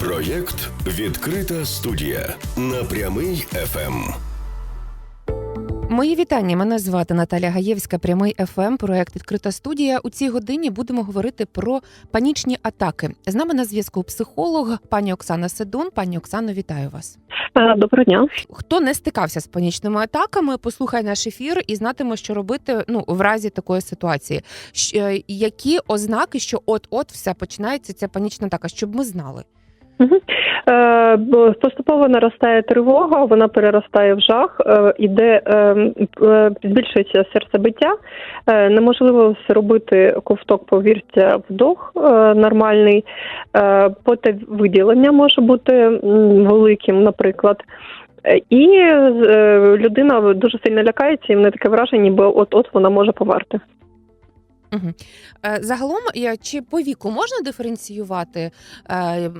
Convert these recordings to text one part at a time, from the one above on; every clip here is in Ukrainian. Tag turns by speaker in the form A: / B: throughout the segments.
A: Проєкт Відкрита студія на прямий Ем. ФМ.
B: Мої вітання. Мене звати Наталя Гаєвська, прямий ФМ, проект Відкрита студія. У цій годині будемо говорити про панічні атаки. З нами на зв'язку психолог пані Оксана Седун. Пані Оксано, вітаю вас.
C: Е, Доброго дня.
B: Хто не стикався з панічними атаками, послухай наш ефір і знатиме, що робити ну в разі такої ситуації. Е, які ознаки, що от-от все починається ця панічна атака, щоб ми знали.
C: Е, Поступово наростає тривога, вона переростає в жах, е, іде е, збільшується серцебиття. Неможливо робити ковток повірця вдох нормальний. Потовиділення може бути великим, наприклад. І людина дуже сильно лякається, і в неї таке враження, ніби от-от вона може померти.
B: Угу. Загалом, чи по віку можна диференціювати е,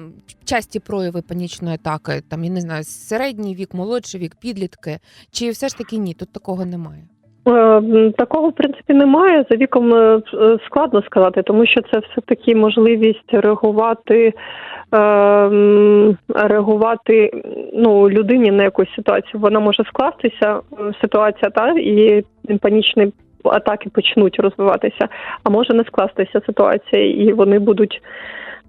B: часті прояви панічної атаки? Там я не знаю, середній вік, молодший вік, підлітки, чи все ж таки ні? Тут такого немає.
C: Е, Такого в принципі немає. За віком складно сказати, тому що це все таки можливість реагувати, реагувати ну людині на якусь ситуацію. Вона може скластися ситуація, та і панічні атаки почнуть розвиватися, а може не скластися ситуація, і вони будуть.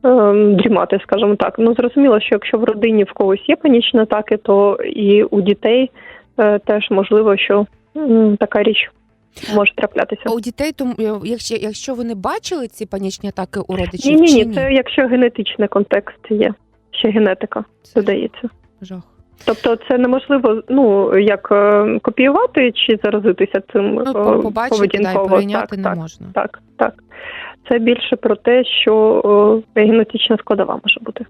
C: е, Дрімати, скажімо так. Ну зрозуміло, що якщо в родині в когось є панічні атаки, то і у дітей е, теж можливо, що така річ може траплятися.
B: А у дітей, тому е, якщо, якщо вони бачили ці панічні атаки у родичів,
C: Ні, ні,
B: чи
C: ні,
B: ні?
C: це якщо генетичний контекст є, ще генетика додається.
B: жах.
C: Тобто це неможливо ну як е, копіювати чи заразитися цим
B: Ну,
C: е,
B: побачити, да,
C: поведінково.
B: прийняти
C: так,
B: не
C: так,
B: можна.
C: так, так. Це більше про те, що е, генетична складова може бути.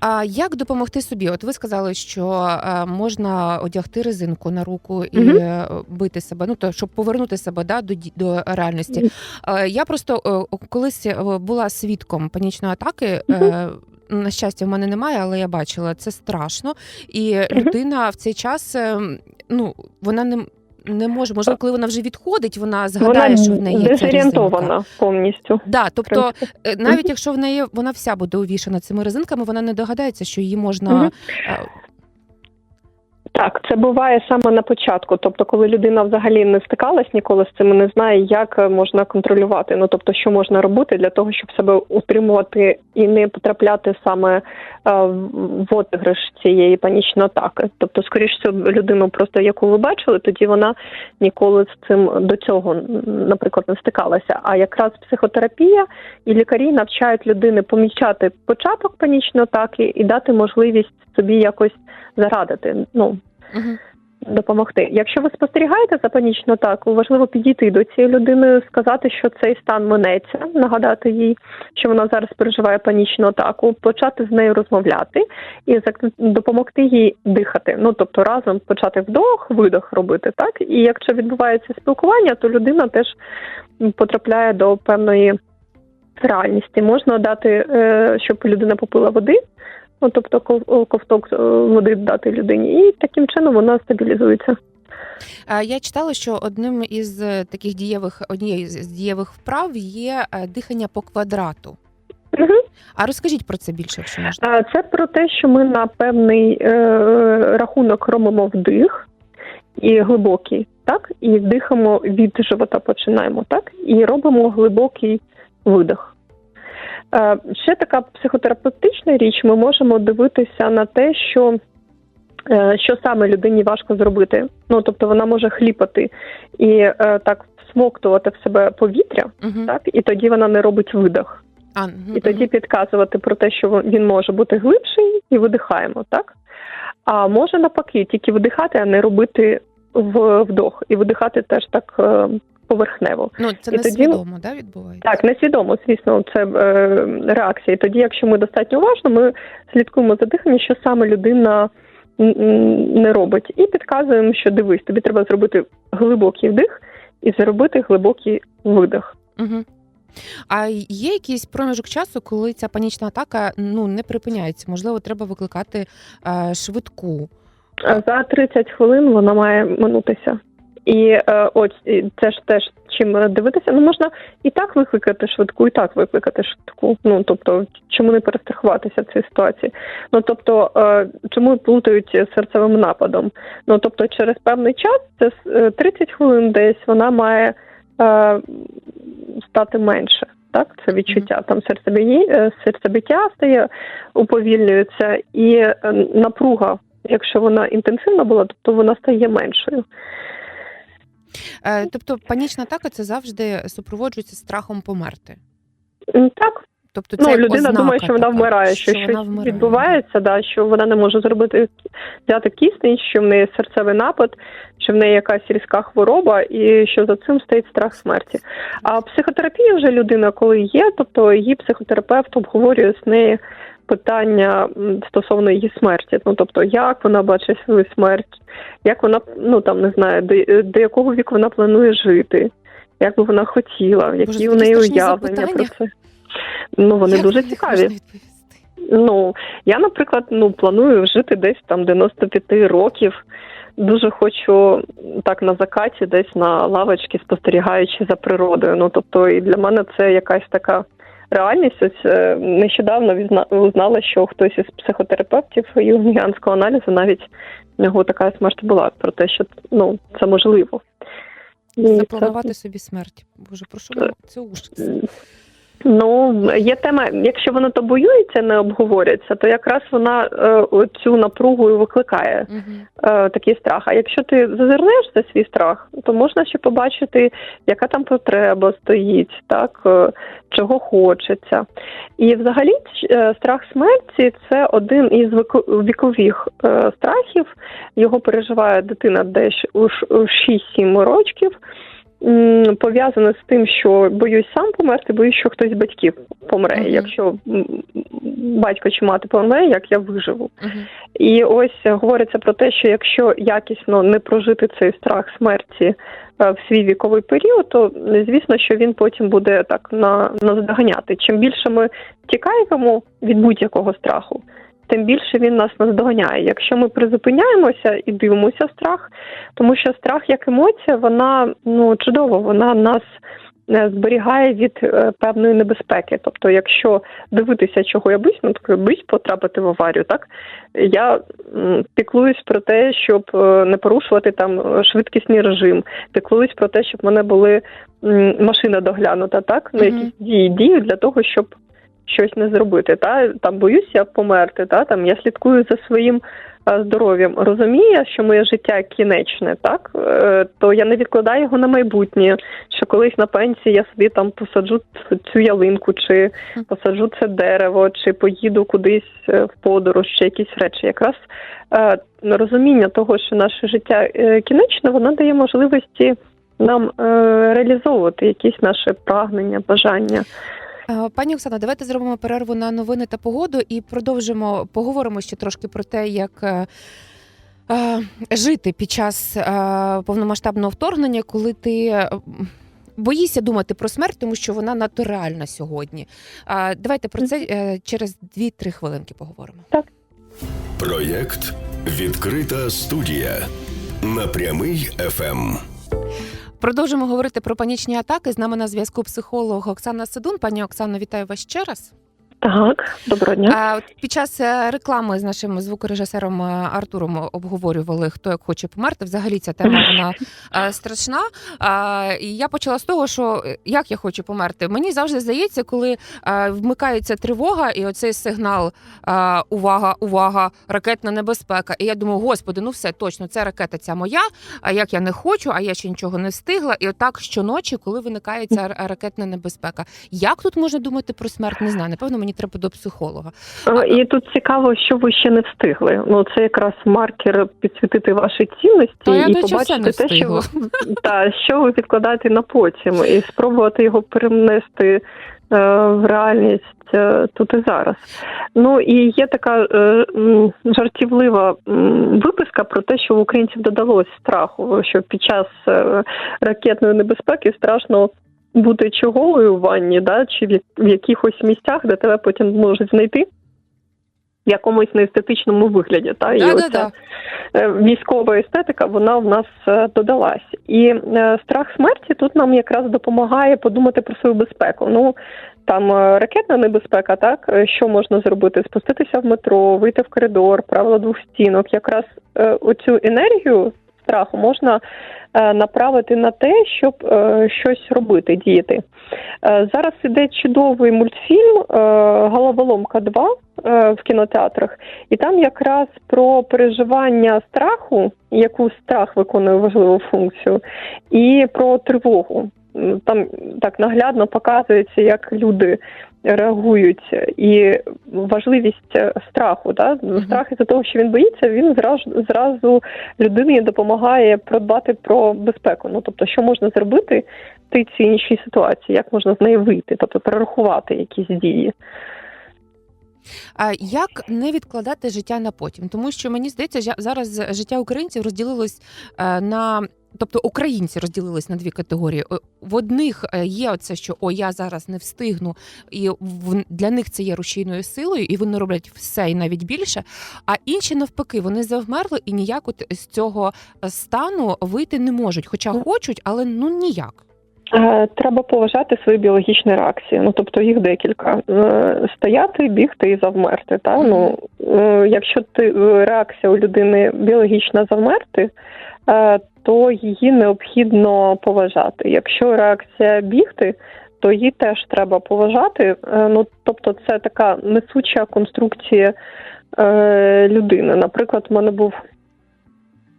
B: А як допомогти собі? От ви сказали, що можна одягти резинку на руку і
C: Мгм.
B: е, бити себе, ну то щоб повернути себе да, до, до реальності. Е, Я просто колись була свідком панічної атаки. е, На щастя, в мене немає, але я бачила це страшно. І людина в цей час е, ну вона не. Не може, можливо, коли вона вже відходить, вона згадає,
C: вона
B: що в неї є
C: дезорієнтована повністю.
B: Да, тобто. Е, Навіть якщо в неї вона вся буде увішана цими резинками, вона не догадається, що її можна.
C: Так, це буває саме на початку. Тобто, коли людина взагалі не стикалась ніколи з цим, не знає, як можна контролювати. Ну тобто, що можна робити для того, щоб себе утримувати і не потрапляти саме е, в отиграш цієї панічної атаки. Тобто, скоріш цю людину, просто яку ви бачили, тоді вона ніколи з цим до цього, наприклад, не стикалася. А якраз психотерапія і лікарі навчають людини помічати початок панічної атаки і дати можливість собі якось зарадити. Ну допомогти. Якщо ви спостерігаєте за панічну атаку, важливо підійти до цієї людини, сказати, що цей стан минеться, нагадати їй, що вона зараз переживає панічну атаку, почати з нею розмовляти і допомогти їй дихати. Ну тобто разом почати вдох, видох робити. Так і якщо відбувається спілкування, то людина теж потрапляє до певної реальності. Можна дати, е, щоб людина попила води. Ну, тобто ков- ковток е, води дати людині, і таким чином вона стабілізується.
B: Е, Я читала, що одним із е, таких дієвих однією з дієвих вправ є е, дихання по квадрату.
C: Мгм.
B: А розкажіть про це більше, якщо можна.
C: Е, Це про те, що ми на певний е, рахунок робимо вдих і глибокий, так, і вдихаємо від живота, починаємо, так, і робимо глибокий видих. Е, Ще така психотерапевтична річ, ми можемо дивитися на те, що, е, що саме людині важко зробити. Ну, тобто вона може хліпати і е, так всмоктувати в себе повітря,
B: Угу.
C: так, і тоді вона не робить видих.
B: А, мгм,
C: І тоді підказувати про те, що він може бути глибший, і видихаємо, так? А може навпаки, тільки видихати, а не робити вдох. І видихати теж так поверхнево.
B: ну це
C: і тоді-
B: несвідомо, да, відбувається.
C: Так, несвідомо, звісно, це е, реакція. І тоді, якщо ми достатньо уважно, ми слідкуємо за диханням, що саме людина не робить, і підказуємо, що дивись, тобі треба зробити глибокий вдих і зробити глибокий видих.
B: Угу. А є якийсь проміжок часу, коли ця панічна атака ну не припиняється? Можливо, треба викликати е, швидку.
C: За 30 хвилин вона має минутися. І е, ось це ж теж чим е, дивитися. Ну можна і так викликати швидку, і так викликати швидку. Ну тобто, чому не перестрахуватися в цій ситуації? Ну тобто, е, чому плутають з серцевим нападом? Ну тобто, через певний час, це е, 30 хвилин десь вона має е, стати менше. Так, це відчуття там серцебиття, е, серцебиття стає уповільнюється, і е, напруга, якщо вона інтенсивна була, то вона стає меншою.
B: Е, Тобто панічна атака це завжди супроводжується страхом померти.
C: Так,
B: Тобто це
C: ну людина
B: ознака
C: думає, що вона
B: така,
C: вмирає, що,
B: вона
C: щось
B: вмирає,
C: відбувається, да, що вона не може зробити взяти кисень, що в неї серцевий напад, що в неї якась різка хвороба, і що за цим стоїть страх смерті. А в психотерапії вже людина, коли є, тобто її психотерапевт обговорює з нею питання стосовно її смерті. Ну тобто, як вона бачить свою смерть, як вона ну там не знаю, до, до якого віку вона планує жити, як би вона хотіла, які
B: Боже,
C: у неї уявлення про це. Ну вони
B: Як
C: дуже цікаві. Ну, я, наприклад, ну планую жити десь там 95 років. Дуже хочу так на закаті, десь на лавочці, спостерігаючи за природою. Ну тобто, і для мене це якась така реальність. Ось е, нещодавно узнала, що хтось із психотерапевтів юнгіанського аналізу навіть в нього така смерть була про те, що ну це можливо. Це-
B: Запланувати собі смерть. Боже, прошу
C: Е,
B: це ужас.
C: Ну, є тема, якщо воно табуюється, не обговорюється, то якраз вона е, цю напругу і викликає е, такий страх. А якщо ти зазирнеш за свій страх, то можна ще побачити, яка там потреба стоїть, так е, чого хочеться. І взагалі е, страх смерті це один із віко- вікових е, страхів. Його переживає дитина десь у 6-7 років. М, Пов'язане з тим, що боюсь сам померти, боюсь, що хтось з батьків помре.
B: Мгм.
C: Якщо батько чи мати помре, як я виживу.
B: Мгм.
C: І ось говориться про те, що якщо якісно не прожити цей страх смерті е, в свій віковий період, то звісно, що він потім буде так на наздоганяти. Чим більше ми тікаємо від будь-якого страху, тим більше він нас наздоганяє. Якщо ми призупиняємося і дивимося страх, тому що страх як емоція, вона ну чудово, вона нас. е, Зберігає від е, певної небезпеки. Тобто, якщо дивитися, чого я боюсь, ну так боюсь потрапити в аварію, так я піклуюсь про те, щоб е, не порушувати там швидкісний режим, піклуюсь про те, щоб в мене були машина доглянута, так на якісь дії дію для того, щоб щось не зробити. Та там боюсь я померти. Та там я слідкую за своїм е, здоров'ям. Розумію, що моє життя кінечне, так е, то я не відкладаю його на майбутнє. Що колись на пенсії я собі там посаджу цю ялинку, чи посаджу це дерево, чи поїду кудись е, в подорож, чи якісь речі. Якраз розуміння того, що наше життя кінечне, воно дає можливості нам е, реалізовувати якісь наші прагнення, бажання.
B: Е, Пані Оксана, давайте зробимо перерву на новини та погоду і продовжимо поговоримо ще трошки про те, як. е, е, Жити під час повномасштабного вторгнення, коли ти боїшся думати про смерть, тому що вона надто реальна сьогодні. Давайте про це через 2-3 хвилинки поговоримо.
A: Проєкт Відкрита студія на прямий ФМ.
B: Продовжимо говорити про панічні атаки. З нами на зв'язку психолог Оксана Сидун. Пані Оксано, вітаю вас ще раз.
C: Так, доброго дня.
B: Під час е, реклами з нашим звукорежисером е, Артуром обговорювали, хто як хоче померти. Взагалі ця тема вона е, страшна. І я почала з того, що як я хочу померти. Мені завжди здається, коли вмикається тривога, і оцей сигнал увага, увага, ракетна небезпека. І я думаю, господи, ну все точно, це ракета ця моя. А як я не хочу, а я ще нічого не встигла. І отак щоночі, коли виникає ця ракетна небезпека. Як тут можна думати про смерть? Не знаю. Напевно, мені треба до психолога.
C: Е, І тут цікаво, що ви ще не встигли. Ну це якраз маркер підсвітити ваші цінності
B: Та
C: і побачити те, що ви, та, що ви відкладаєте на потім, і спробувати його перенести е, в реальність е, тут і зараз. Ну і є така е, жартівлива виписка про те, що в українців додалось страху, що під час ракетної небезпеки страшно. Бути чоголою в ванні, да, чи в, в якихось місцях, де тебе потім можуть знайти. в якомусь неестетичному вигляді. Та? І
B: Да,
C: оця,
B: да.
C: е, військова естетика вона в нас е, додалась. І е, страх смерті тут нам якраз допомагає подумати про свою безпеку. Ну там ракетна небезпека, так що можна зробити? Спуститися в метро, вийти в коридор, правило двох стінок. Якраз оцю енергію страху можна е, направити на те, щоб е, щось робити, діяти. Е, Зараз іде чудовий мультфільм Головоломка 2 е, в кінотеатрах, і там якраз про переживання страху, яку страх виконує важливу функцію, і про тривогу. Там так наглядно показується, як люди реагують, і важливість страху. Да? Страх із-за того, що він боїться, він зразу, зразу людині допомагає продбати про безпеку. Ну тобто, що можна зробити в тій чи іншій ситуації, як можна з неї вийти, тобто перерахувати якісь дії.
B: А як не відкладати життя на потім? Тому що мені здається, зараз життя українців розділилось е, на. Тобто українці розділились на дві категорії. В одних е, є оце, що о, я зараз не встигну, і для них це є рушійною силою, і вони роблять все і навіть більше. А інші навпаки, вони завмерли і ніяк от з цього стану вийти не можуть, хоча хочуть, але ну ніяк.
C: Е, Треба поважати свої біологічні реакції. Ну тобто їх декілька: Е, стояти, бігти і завмерти. Та ну е, якщо ти е, реакція у людини біологічна завмерти, е, то її необхідно поважати. Якщо реакція бігти, то її теж треба поважати. Е, Ну тобто, це така несуча конструкція е, людини. Наприклад, в мене був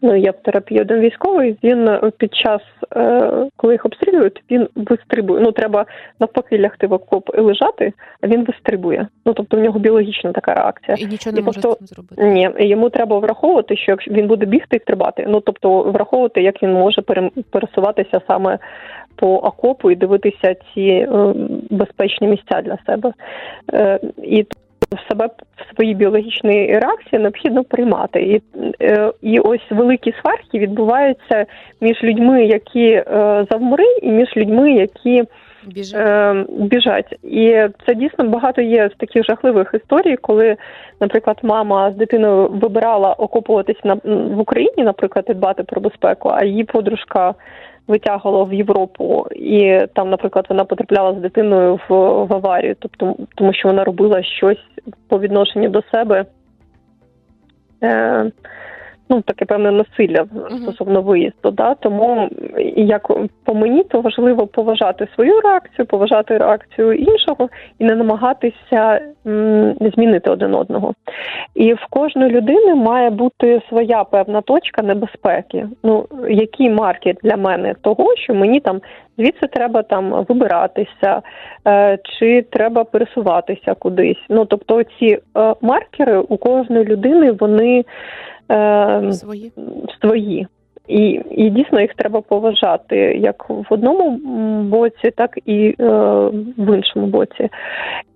C: Ну, я в терапії один військовий. Він е, під час, е, коли їх обстрілюють, він вистрибує. Ну, треба навпаки лягти в окоп і лежати, а він вистрибує. Ну, тобто в нього біологічна така реакція.
B: І нічого не
C: І
B: може з цим зробити.
C: Ні, йому треба враховувати, що якщо він буде бігти і стрибати, ну тобто враховувати, як він може пересуватися саме по окопу і дивитися ці е, безпечні місця для себе. Е, і себе в свої біологічні реакції необхідно приймати. І, е, і ось великі сварки відбуваються між людьми, які е, завмри, і між людьми, які
B: Біжить.
C: е, біжать. І це дійсно багато є з таких жахливих історій, коли, наприклад, мама з дитиною вибирала окопуватись на в Україні, наприклад, і дбати про безпеку, а її подружка витягувала в Європу, і там, наприклад, вона потрапляла з дитиною в, в аварію, тобто тому, що вона робила щось по відношенню до себе. Е, Ну, таке певне насилля стосовно виїзду. Да? Тому як по мені, то важливо поважати свою реакцію, поважати реакцію іншого і не намагатися м, змінити один одного. І в кожної людини має бути своя певна точка небезпеки. Ну, який маркер для мене того, що мені там звідси треба там вибиратися, е, чи треба пересуватися кудись. Ну тобто, ці е, маркери у кожної людини вони. Е,
B: Свої.
C: свої. І, і дійсно їх треба поважати як в одному боці, так і е, в іншому боці.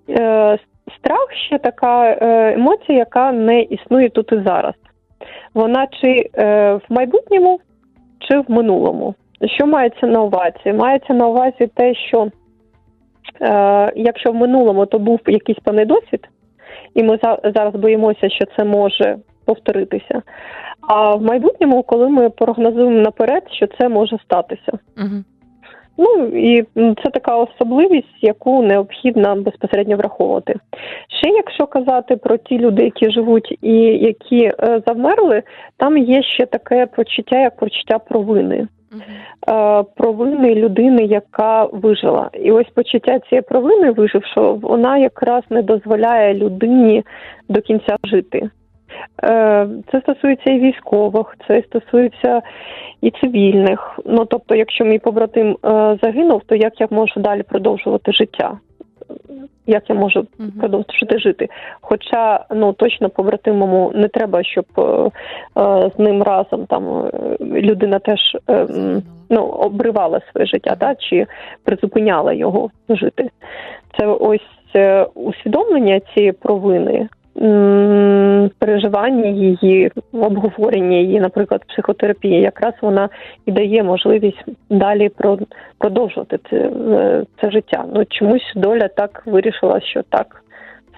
C: Е, страх ще така е, емоція, яка не існує тут і зараз. Вона чи е, в майбутньому, чи в минулому. Що мається на увазі? Мається на увазі те, що е, якщо в минулому то був якийсь певний досвід, і ми за- зараз боїмося, що це може повторитися. А в майбутньому, коли ми прогнозуємо наперед, що це може статися.
B: Угу.
C: Ну і це така особливість, яку необхідно безпосередньо враховувати. Ще якщо казати про ті люди, які живуть і які е, завмерли, там є ще таке почуття, як почуття провини. Е, провини людини, яка вижила. І ось почуття цієї провини вижившого, вона якраз не дозволяє людині до кінця жити. Е, Це стосується і військових, це стосується і цивільних. Ну тобто, якщо мій побратим е, загинув, то як я можу далі продовжувати життя? Як я можу
B: Угу.
C: продовжувати жити? Хоча ну точно побратимому не треба, щоб е, з ним разом там людина теж е, ну, обривала своє життя, та чи призупиняла його жити. Це ось усвідомлення цієї провини, переживання її, обговорення її, наприклад, психотерапії, якраз вона і дає можливість далі про- продовжувати це, е, це життя. Ну чомусь доля так вирішила, що так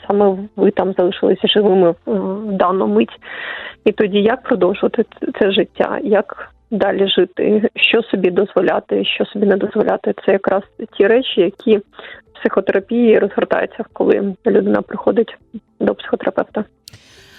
C: саме ви там залишилися живими в дану мить. І тоді як продовжувати це життя, як далі жити, що собі дозволяти, що собі не дозволяти. Це якраз ті речі, які в психотерапії розгортаються, коли людина приходить до психотерапевта.